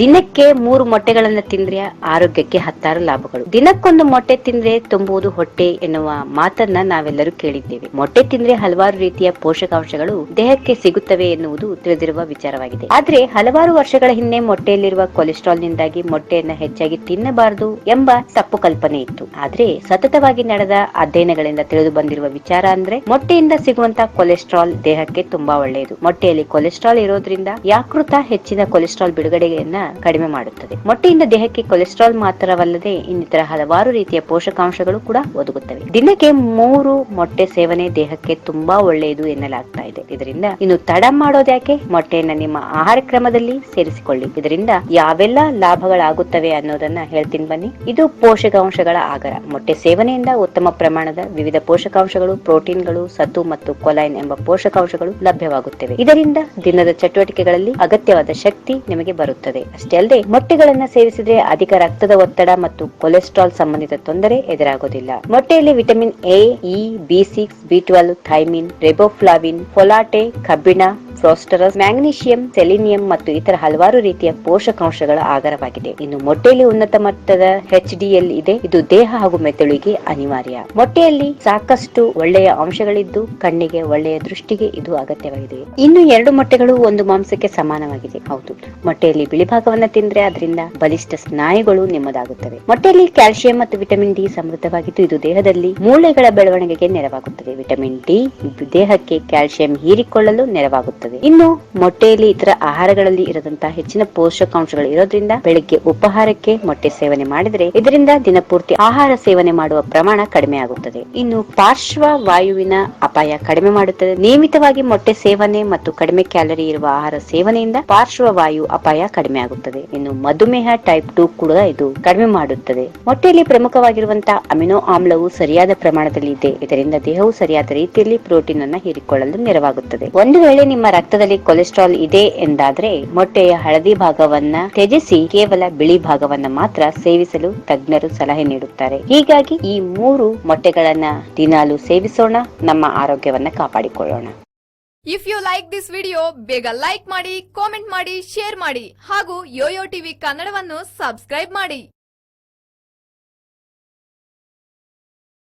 ದಿನಕ್ಕೆ ಮೂರು ಮೊಟ್ಟೆಗಳನ್ನ ತಿಂದ್ರೆ ಆರೋಗ್ಯಕ್ಕೆ ಹತ್ತಾರು ಲಾಭಗಳು. ದಿನಕ್ಕೊಂದು ಮೊಟ್ಟೆ ತಿಂದ್ರೆ ತುಂಬುವುದು ಹೊಟ್ಟೆ ಎನ್ನುವ ಮಾತನ್ನ ನಾವೆಲ್ಲರೂ ಕೇಳಿದ್ದೇವೆ. ಮೊಟ್ಟೆ ತಿಂದ್ರೆ ಹಲವಾರು ರೀತಿಯ ಪೋಷಕಾಂಶಗಳು ದೇಹಕ್ಕೆ ಸಿಗುತ್ತವೆ ಎನ್ನುವುದು ತಿಳಿದಿರುವ ವಿಚಾರವಾಗಿದೆ. ಆದ್ರೆ ಹಲವಾರು ವರ್ಷಗಳ ಹಿಂದೆ ಮೊಟ್ಟೆಯಲ್ಲಿರುವ ಕೊಲೆಸ್ಟ್ರಾಲ್ ನಿಂದಾಗಿ ಮೊಟ್ಟೆಯನ್ನ ಹೆಚ್ಚಾಗಿ ತಿನ್ನಬಾರದು ಎಂಬ ತಪ್ಪು ಕಲ್ಪನೆ ಇತ್ತು. ಆದ್ರೆ ಸತತವಾಗಿ ನಡೆದ ಅಧ್ಯಯನಗಳಿಂದ ತಿಳಿದು ಬಂದಿರುವ ವಿಚಾರ ಅಂದ್ರೆ ಮೊಟ್ಟೆಯಿಂದ ಸಿಗುವಂತ ಕೊಲೆಸ್ಟ್ರಾಲ್ ದೇಹಕ್ಕೆ ತುಂಬಾ ಒಳ್ಳೆಯದು. ಮೊಟ್ಟೆಯಲ್ಲಿ ಕೊಲೆಸ್ಟ್ರಾಲ್ ಇರೋದ್ರಿಂದ ಯಾಕೃತ ಹೆಚ್ಚಿನ ಕೊಲೆಸ್ಟ್ರಾಲ್ ಬಿಡುಗಡೆಯನ್ನ ಕಡಿಮೆ ಮಾಡುತ್ತದೆ. ಮೊಟ್ಟೆಯಿಂದ ದೇಹಕ್ಕೆ ಕೊಲೆಸ್ಟ್ರಾಲ್ ಮಾತ್ರವಲ್ಲದೆ ಇನ್ನಿತರ ಹಲವಾರು ರೀತಿಯ ಪೋಷಕಾಂಶಗಳು ಕೂಡ ಒದಗುತ್ತವೆ. ದಿನಕ್ಕೆ ಮೂರು ಮೊಟ್ಟೆ ಸೇವನೆ ದೇಹಕ್ಕೆ ತುಂಬಾ ಒಳ್ಳೆಯದು ಎನ್ನಲಾಗ್ತಾ ಇದೆ. ಇದರಿಂದ ಇನ್ನು ತಡ ಮಾಡೋದ್ಯಾಕೆ ಮೊಟ್ಟೆಯನ್ನ ನಿಮ್ಮ ಆಹಾರ ಕ್ರಮದಲ್ಲಿ ಸೇರಿಸಿಕೊಳ್ಳಿ. ಇದರಿಂದ ಯಾವೆಲ್ಲ ಲಾಭಗಳಾಗುತ್ತವೆ ಅನ್ನೋದನ್ನ ಹೇಳ್ತೀನಿ ಬನ್ನಿ. ಇದು ಪೋಷಕಾಂಶಗಳ ಆಗರ. ಮೊಟ್ಟೆ ಸೇವನೆಯಿಂದ ಉತ್ತಮ ಪ್ರಮಾಣದ ವಿವಿಧ ಪೋಷಕಾಂಶಗಳು, ಪ್ರೋಟೀನ್ಗಳು ಸತು ಮತ್ತು ಕೊಲೈನ್ ಎಂಬ ಪೋಷಕಾಂಶಗಳು ಲಭ್ಯವಾಗುತ್ತವೆ. ಇದರಿಂದ ದಿನದ ಚಟುವಟಿಕೆಗಳಲ್ಲಿ ಅಗತ್ಯವಾದ ಶಕ್ತಿ ನಿಮಗೆ ಬರುತ್ತದೆ. ಅಷ್ಟೇ ಅಲ್ಲದೆ ಮೊಟ್ಟೆಗಳನ್ನ ಸೇವಿಸಿದ್ರೆ ಅಧಿಕ ರಕ್ತದ ಒತ್ತಡ ಮತ್ತು ಕೊಲೆಸ್ಟ್ರಾಲ್ ಸಂಬಂಧಿತ ತೊಂದರೆ ಎದುರಾಗೋದಿಲ್ಲ. ಮೊಟ್ಟೆಯಲ್ಲಿ vitamin A, E, B six, B twelve, thiamine, riboflavin, folate, ಕಬ್ಬಿಣ ಫ್ರಾಸ್ಟರಸ್, ಮ್ಯಾಗ್ನೀಷಿಯಂ, ಸೆಲಿನಿಯಂ ಮತ್ತು ಇತರ ಹಲವಾರು ರೀತಿಯ ಪೋಷಕಾಂಶಗಳ ಆಗರವಾಗಿದೆ ಇನ್ನು ಮೊಟ್ಟೆಯಲ್ಲಿ ಉನ್ನತ ಮಟ್ಟದ ಎಚ್ ಡಿಎಲ್ ಇದೆ. ಇದು ದೇಹ ಹಾಗೂ ಮೆದುಳಿಗೆ ಅನಿವಾರ್ಯ. ಮೊಟ್ಟೆಯಲ್ಲಿ ಸಾಕಷ್ಟು ಒಳ್ಳೆಯ ಅಂಶಗಳಿದ್ದು ಕಣ್ಣಿಗೆ ಒಳ್ಳೆಯ ದೃಷ್ಟಿಗೆ ಇದು ಅಗತ್ಯವಾಗಿದೆ. ಇನ್ನು ಎರಡು ಮೊಟ್ಟೆಗಳು ಒಂದು ಮಾಂಸಕ್ಕೆ ಸಮಾನವಾಗಿದೆ. ಹೌದು. ಮೊಟ್ಟೆಯಲ್ಲಿ ಬಿಳಿ ಭಾಗವನ್ನು ತಿಂದ್ರೆ ಅದರಿಂದ ಬಲಿಷ್ಠ ಸ್ನಾಯುಗಳು ನಿಮ್ಮದಾಗುತ್ತವೆ. ಮೊಟ್ಟೆಯಲ್ಲಿ ಕ್ಯಾಲ್ಸಿಯಂ ಮತ್ತು ವಿಟಮಿನ್ ಡಿ ಸಮೃದ್ಧವಾಗಿದ್ದು ಇದು ದೇಹದಲ್ಲಿ ಮೂಳೆಗಳ ಬೆಳವಣಿಗೆಗೆ ನೆರವಾಗುತ್ತದೆ. ವಿಟಮಿನ್ ಡಿ ದೇಹಕ್ಕೆ ಕ್ಯಾಲ್ಸಿಯಂ ಹೀರಿಕೊಳ್ಳಲು ನೆರವಾಗುತ್ತದೆ. ಇನ್ನು ಮೊಟ್ಟೆಯಲ್ಲಿ ಇತರ ಆಹಾರಗಳಲ್ಲಿ ಇರದಂತಹ ಹೆಚ್ಚಿನ ಪೋಷಕಾಂಶಗಳು ಇರೋದ್ರಿಂದ ಬೆಳಿಗ್ಗೆ ಉಪಹಾರಕ್ಕೆ ಮೊಟ್ಟೆ ಸೇವನೆ ಮಾಡಿದರೆ ಇದರಿಂದ ದಿನಪೂರ್ತಿ ಆಹಾರ ಸೇವನೆ ಮಾಡುವ ಪ್ರಮಾಣ ಕಡಿಮೆ ಆಗುತ್ತದೆ. ಇನ್ನು ಪಾರ್ಶ್ವ ವಾಯುವಿನ ಅಪಾಯ ಕಡಿಮೆ ಮಾಡುತ್ತದೆ. ನಿಯಮಿತವಾಗಿ ಮೊಟ್ಟೆ ಸೇವನೆ ಮತ್ತು ಕಡಿಮೆ ಕ್ಯಾಲರಿ ಇರುವ ಆಹಾರ ಸೇವನೆಯಿಂದ ಪಾರ್ಶ್ವವಾಯು ಅಪಾಯ ಕಡಿಮೆ ಆಗುತ್ತದೆ. ಇನ್ನು ಮಧುಮೇಹ ಟೈಪ್ ಟು ಕೂಡ ಇದು ಕಡಿಮೆ ಮಾಡುತ್ತದೆ. ಮೊಟ್ಟೆಯಲ್ಲಿ ಪ್ರಮುಖವಾಗಿರುವಂತಹ ಅಮಿನೋ ಆಮ್ಲವು ಸರಿಯಾದ ಪ್ರಮಾಣದಲ್ಲಿ ಇದೆ ಇದರಿಂದ ದೇಹವು ಸರಿಯಾದ ರೀತಿಯಲ್ಲಿ ಪ್ರೋಟೀನ್ ಅನ್ನ ಹೀರಿಕೊಳ್ಳಲು ನೆರವಾಗುತ್ತದೆ. ಒಂದು ವೇಳೆ ನಿಮ್ಮ ರಕ್ತದಲ್ಲಿ ಕೊಲೆಸ್ಟ್ರಾಲ್ ಇದೆ ಎಂದಾದ್ರೆ ಮೊಟ್ಟೆಯ ಹಳದಿ ಭಾಗವನ್ನ ತ್ಯಜಿಸಿ ಕೇವಲ ಬಿಳಿ ಭಾಗವನ್ನ ಮಾತ್ರ ಸೇವಿಸಲು ತಜ್ಞರು ಸಲಹೆ ನೀಡುತ್ತಾರೆ. ಹೀಗಾಗಿ ಈ ಮೂರು ಮೊಟ್ಟೆಗಳನ್ನ ದಿನಾಲು ಸೇವಿಸೋಣ, ನಮ್ಮ ಆರೋಗ್ಯವನ್ನ ಕಾಪಾಡಿಕೊಳ್ಳೋಣ. If you like this video ಬೇಗ ಲೈಕ್ ಮಾಡಿ ಕಾಮೆಂಟ್ ಮಾಡಿ ಶೇರ್ ಮಾಡಿ ಹಾಗೂ ಯೋಯೋ ಟಿವಿ ಕನ್ನಡವನ್ನು ಸಬ್ಸ್ಕ್ರೈಬ್ ಮಾಡಿ.